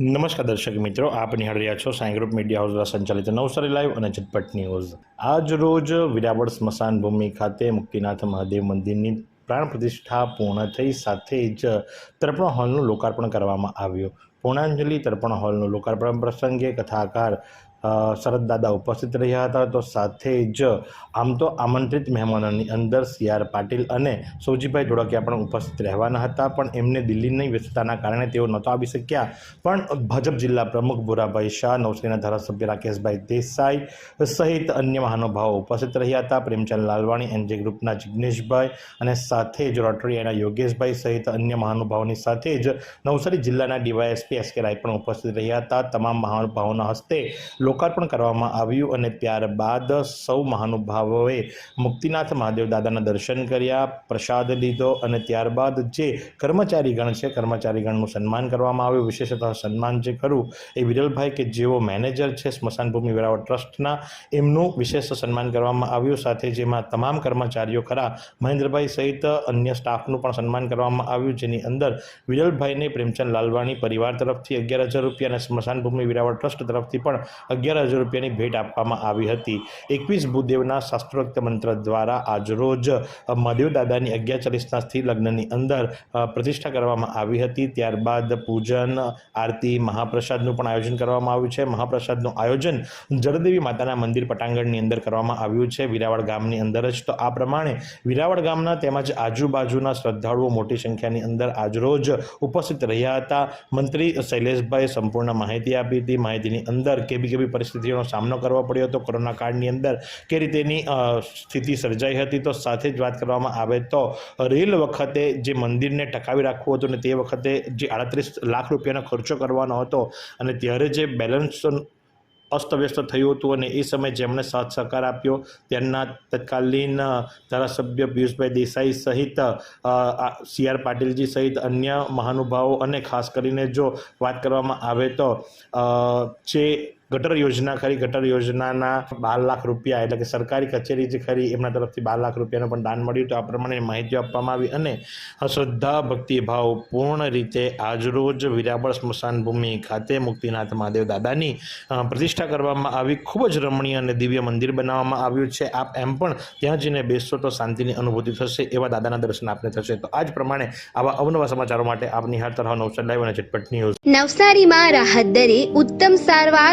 નમસ્કાર દર્શક મિત્રો, આપ નિહાળી રહ્યા છો સાઈ ગ્રુપ મીડિયા હાઉસ દ્વારા સંચાલિત નવસારી લાઈવ અને ઝટપટ ન્યૂઝ. આજ રોજ વિરાવળ સ્મશાન ભૂમિ ખાતે મુક્તિનાથ મહાદેવ મંદિરની પ્રાણ પ્રતિષ્ઠા પૂર્ણ થઈ સાથે જ તર્પણ હોલનું લોકાર્પણ કરવામાં આવ્યું. પૂર્ણાંજલિ તર્પણ હોલનું લોકાર્પણ પ્રસંગે કથાકાર શરદ દાદા ઉપસ્થિત રહ્યા હતા. તો સાથે જ આમ તો આમંત્રિત મહેમાનોની અંદર સી આર પાટીલ અને સૌજીભાઈ ધોળકિયા પણ ઉપસ્થિત રહેવાના હતા. પણ એમને દિલ્હીની વ્યસ્તતાના કારણે તેઓ નહોતા આવી શક્યા. પણ ભાજપ જિલ્લા પ્રમુખ ભૂરાભાઈ શાહ નવસારીના ધારાસભ્ય રાકેશભાઈ દેસાઈ સહિત અન્ય મહાનુભાવો ઉપસ્થિત રહ્યા હતા. પ્રેમચંદ લાલવાણી, એનજે ગ્રુપના જિગ્નેશભાઈ અને સાથે જ રોટરીયાના યોગેશભાઈ સહિત અન્ય મહાનુભાવોની સાથે જ નવસારી જિલ્લાના ડીવાયએસપી એસ કે રાય પણ ઉપસ્થિત રહ્યા હતા. તમામ મહાનુભાવોના હસ્તે લોકાર્પણ કરવામાં આવ્યું અને ત્યારબાદ સૌ મહાનુભાવોએ મુક્તિનાથ મહાદેવ દાદાના દર્શન કર્યા, પ્રસાદ લીધો અને ત્યારબાદ જે કર્મચારીગણ છે, કર્મચારીગણનું સન્માન કરવામાં આવ્યું. વિશેષતઃ સન્માન જે ખરું એ વિરલભાઈ કે જેઓ મેનેજર છે સ્મશાનભૂમિ વેરાવળ ટ્રસ્ટના, એમનું વિશેષ સન્માન કરવામાં આવ્યું. સાથે જેમાં તમામ કર્મચારીઓ ખરા, મહેન્દ્રભાઈ સહિત અન્ય સ્ટાફનું પણ સન્માન કરવામાં આવ્યું. જેની અંદર વિરલભાઈને પ્રેમચંદ લાલવાણી પરિવાર તરફથી અગિયાર હજાર રૂપિયા અને સ્મશાનભૂમિ વેરાવળ ટ્રસ્ટ તરફથી પણ અગિયાર હજાર રૂપિયાની ભેટ આપવામાં આવી હતી. એકવીસ ભૂદેવના શાસ્ત્રોક્ત મંત્ર દ્વારા આજરોજ મહાદેવ દાદાની અગિયાર ચાલીસના સ્થિર લગ્નની અંદર પ્રતિષ્ઠા કરવામાં આવી હતી. ત્યારબાદ પૂજન, આરતી, મહાપ્રસાદનું પણ આયોજન કરવામાં આવ્યું છે. મહાપ્રસાદનું આયોજન જળદેવી માતાના મંદિર પટાંગણની અંદર કરવામાં આવ્યું છે. વિરાવળ ગામની અંદર જ. તો આ પ્રમાણે વિરાવળ ગામના તેમજ આજુબાજુના શ્રદ્ધાળુઓ મોટી સંખ્યાની અંદર આજરોજ ઉપસ્થિત રહ્યા હતા. મંત્રી શૈલેષભાઈ સંપૂર્ણ માહિતી આપી હતી. માહિતીની અંદર કેવી કેવી પરિસ્થિતિઓનો સામનો કરવો પડ્યો હતો. કોરોના કાળની અંદર કે રીતેની સ્થિતિ સર્જાઈ હતી તો સાથે જ વાત કરવામાં આવે તો રેલ વખતે જે મંદિરને ટકાવી રાખવું હતું ને તે વખતે જે આડત્રીસ લાખ રૂપિયાનો ખર્ચો કરવાનો હતો અને ત્યારે જે બેલેન્સ અસ્તવ્યસ્ત થયું હતું અને એ સમયે જેમણે સાથ સહકાર આપ્યો તેમના તત્કાલીન ધારાસભ્ય પિયુષભાઈ દેસાઈ સહિત સી આર પાટીલજી સહિત અન્ય મહાનુભાવો અને ખાસ કરીને જો વાત કરવામાં આવે તો જે ગટર યોજના ખરી, ગટર યોજનાના બાર લાખ રૂપિયા એટલે કે સરકારી કચેરી જે ખરી, એમના તરફથી બાર લાખ રૂપિયાનું પણ દાન મળ્યું તો આ પ્રમાણે માહિતી આપવામાં આવી અને શ્રદ્ધા ભક્તિભાવ પૂર્ણ રીતે આજરોજ વિરાબળ સ્મશાન ભૂમિ ખાતે મુક્તિનાથ મહાદેવ દાદાની પ્રતિષ્ઠા કરવામાં આવી. ખૂબ જ રમણીય અને દિવ્ય મંદિર બનાવવામાં આવ્યું છે. આપ એમ પણ ત્યાં જઈને બેસશો તો શાંતિની અનુભૂતિ થશે એવા દાદાના દર્શન આપને થશે. તો આ જ પ્રમાણે આવા અવનવા સમાચારો માટે આપ હર તરફ નવસારી લાઈવ અને ઝટપટ ન્યૂઝ નવસારીમાં રાહત દરે ઉત્તમ સારવાર